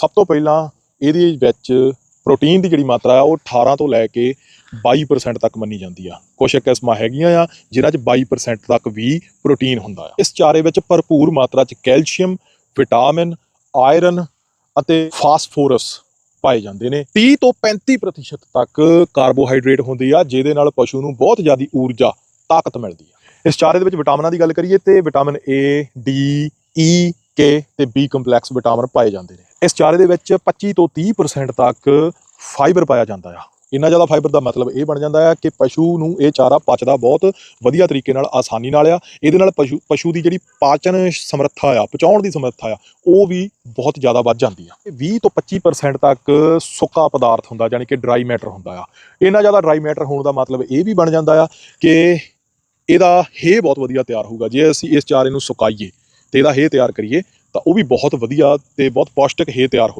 ਸਭ ਤੋਂ ਪਹਿਲਾਂ ਇਹਦੇ ਵਿੱਚ ਪ੍ਰੋਟੀਨ ਦੀ ਜਿਹੜੀ ਮਾਤਰਾ ਆ, ਉਹ 18 ਤੋਂ ਲੈ ਕੇ 22% ਤੱਕ ਮੰਨੀ ਜਾਂਦੀ ਆ। ਕੁਝ ਕਿਸਮਾਂ ਹੈਗੀਆਂ ਆ ਜਿਨ੍ਹਾਂ 'ਚ 22% ਤੱਕ ਵੀ ਪ੍ਰੋਟੀਨ ਹੁੰਦਾ ਆ। ਇਸ ਚਾਰੇ ਵਿੱਚ ਭਰਪੂਰ ਮਾਤਰਾ 'ਚ ਕੈਲਸ਼ੀਅਮ, ਵਿਟਾਮਿਨ, ਆਇਰਨ ਅਤੇ ਫਾਸਫੋਰਸ ਪਾਏ ਜਾਂਦੇ ਨੇ। 30 ਤੋਂ 35% ਤੱਕ ਕਾਰਬੋਹਾਈਡਰੇਟ ਹੁੰਦੀ ਆ, ਜਿਹਦੇ ਨਾਲ ਪਸ਼ੂ ਨੂੰ ਬਹੁਤ ਜ਼ਿਆਦਾ ਊਰਜਾ, ਤਾਕਤ ਮਿਲਦੀ ਆ। ਇਸ ਚਾਰੇ ਦੇ ਵਿੱਚ ਵਿਟਾਮਿਨਾਂ ਦੀ ਗੱਲ ਕਰੀਏ ਤੇ vitamin A, D E K ਤੇ B ਕੰਪਲੈਕਸ ਵਿਟਾਮਿਨ ਪਾਏ ਜਾਂਦੇ ਨੇ। ਇਸ ਚਾਰੇ ਦੇ ਵਿੱਚ 25 ਤੋਂ 30% ਤੱਕ ਫਾਈਬਰ ਪਾਇਆ ਜਾਂਦਾ ਆ। ਇੰਨਾ ਜ਼ਿਆਦਾ ਫਾਈਬਰ ਦਾ ਮਤਲਬ ਇਹ ਬਣ ਜਾਂਦਾ ਆ ਕਿ ਪਸ਼ੂ ਨੂੰ ਇਹ ਚਾਰਾ ਪਚਦਾ ਬਹੁਤ ਵਧੀਆ ਤਰੀਕੇ ਨਾਲ, ਆਸਾਨੀ ਨਾਲ ਆ। ਇਹਦੇ ਨਾਲ ਪਸ਼ੂ ਪਸ਼ੂ ਦੀ ਜਿਹੜੀ ਪਾਚਨ ਸਮਰੱਥਾ ਆ ਪਚਾਉਣ ਦੀ ਸਮਰੱਥਾ ਆ, ਉਹ ਵੀ ਬਹੁਤ ਜ਼ਿਆਦਾ ਵੱਧ ਜਾਂਦੀ ਆ। ਇਹ 20 ਤੋਂ 25% ਤੱਕ ਸੁੱਕਾ ਪਦਾਰਥ ਹੁੰਦਾ ਯਾਨੀ ਕਿ ਡਰਾਈ ਮੈਟਰ ਹੁੰਦਾ ਆ। ਇੰਨਾ ਜ਼ਿਆਦਾ ਡਰਾਈ ਮੈਟਰ ਹੋਣ ਦਾ ਮਤਲਬ ਇਹ ਵੀ ਬਣ ਜਾਂਦਾ ਆ ਕਿ ਇਹਦਾ ਹੇ ਬਹੁਤ ਵਧੀਆ ਤਿਆਰ ਹੋਊਗਾ। ਜੇ ਅਸੀਂ ਇਸ ਚਾਰੇ ਨੂੰ ਸੁਕਾਈਏ ਤੇ ਇਹਦਾ ਹੇ ਤਿਆਰ ਕਰੀਏ ਤਾਂ ਉਹ ਵੀ ਬਹੁਤ ਵਧੀਆ ਤੇ ਬਹੁਤ ਪੌਸ਼ਟਿਕ ਹੇ ਤਿਆਰ ਹੋ